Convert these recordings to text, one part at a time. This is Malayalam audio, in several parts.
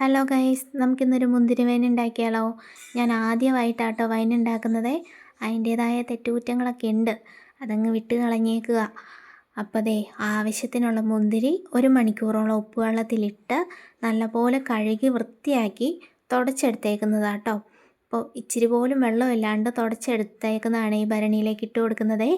ഹലോ ഗൈസ് നമുക്കിന്നൊരു മുന്തിരി വൈൻ ഉണ്ടാക്കിയാലോ? ഞാൻ ആദ്യമായിട്ടാട്ടോ വൈൻ ഉണ്ടാക്കുന്നത്. അതിന്റേതായ തെറ്റുകുറ്റങ്ങളൊക്കെ ഉണ്ട്. അതങ്ങ് വിട്ട് കളഞ്ഞേക്കുക. അപ്പോൾ ദേ ആവശ്യത്തിനുള്ള മുന്തിരി ഒരു മണിക്കൂറോളം ഉപ്പുവെള്ളത്തിലിട്ട് നല്ലപോലെ കഴുകി വൃത്തിയാക്കി തുടച്ചെടുത്തേക്കുന്നതാട്ടോ. അപ്പോൾ ഇച്ചിരി പോലും വെള്ളമില്ലാണ്ട് തുടച്ചെടുത്തേക്കുന്നതാണ് ഈ ഭരണിയിലേക്ക് ഇട്ട് കൊടുക്കുന്നതേ.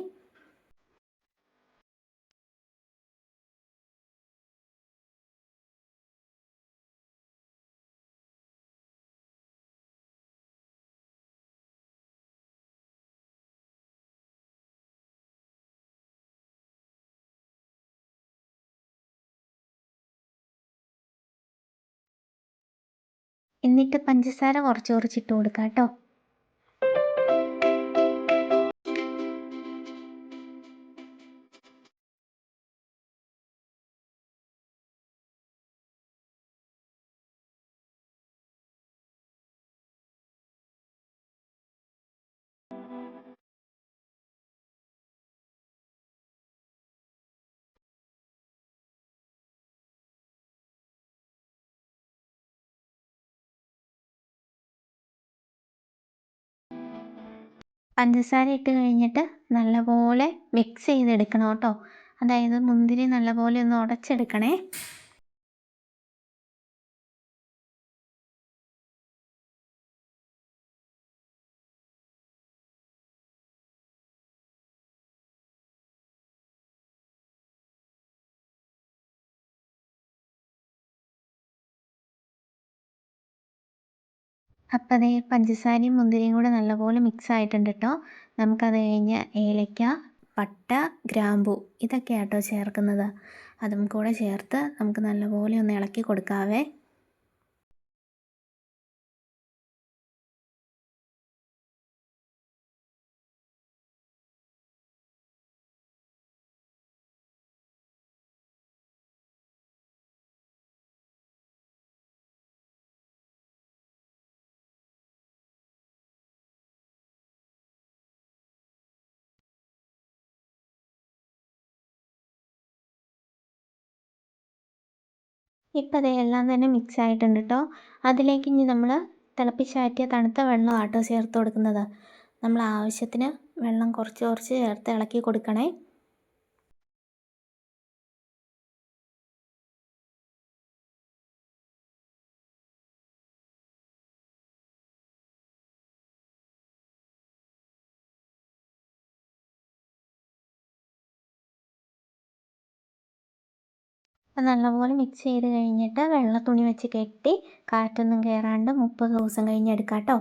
എന്നിട്ട് പഞ്ചസാര കുറച്ച് കുറച്ചിട്ട് കൊടുക്കാം കേട്ടോ പഞ്ചസാര ഇട്ട് കഴിഞ്ഞിട്ട് നല്ലപോലെ മിക്സ് ചെയ്തെടുക്കണം കേട്ടോ. അതായത് മുന്തിരി നല്ലപോലെ ഒന്ന് ഉടച്ചെടുക്കണേ. അപ്പം പഞ്ചസാരയും മുന്തിരിയും കൂടെ നല്ലപോലെ മിക്സ് ആയിട്ടുണ്ട് കേട്ടോ നമുക്കത് കഴിഞ്ഞ് ഏലക്ക പട്ട ഗ്രാമ്പു ഇതൊക്കെയാട്ടോ ചേർക്കുന്നത്. അതും കൂടെ ചേർത്ത് നമുക്ക് നല്ലപോലെ ഒന്ന് ഇളക്കി കൊടുക്കാവേ. ഇപ്പം എല്ലാം തന്നെ മിക്സ് ആയിട്ടുണ്ട് കേട്ടോ അതിലേക്ക് ഇനി നമ്മൾ തിളപ്പിച്ചാറ്റിയ തണുത്ത വെള്ളം ആട്ടോ ചേർത്ത് കൊടുക്കുന്നത്. നമ്മൾ ആവശ്യത്തിന് വെള്ളം കുറച്ച് കുറച്ച് ചേർത്ത് ഇളക്കി കൊടുക്കണേ. അപ്പം നല്ലപോലെ മിക്സ് ചെയ്ത് കഴിഞ്ഞിട്ട് വെള്ള തുണി വെച്ച് കെട്ടി കാറ്റൊന്നും കയറാണ്ട് മുപ്പത് ദിവസം കഴിഞ്ഞ് എടുക്കാം കേട്ടോ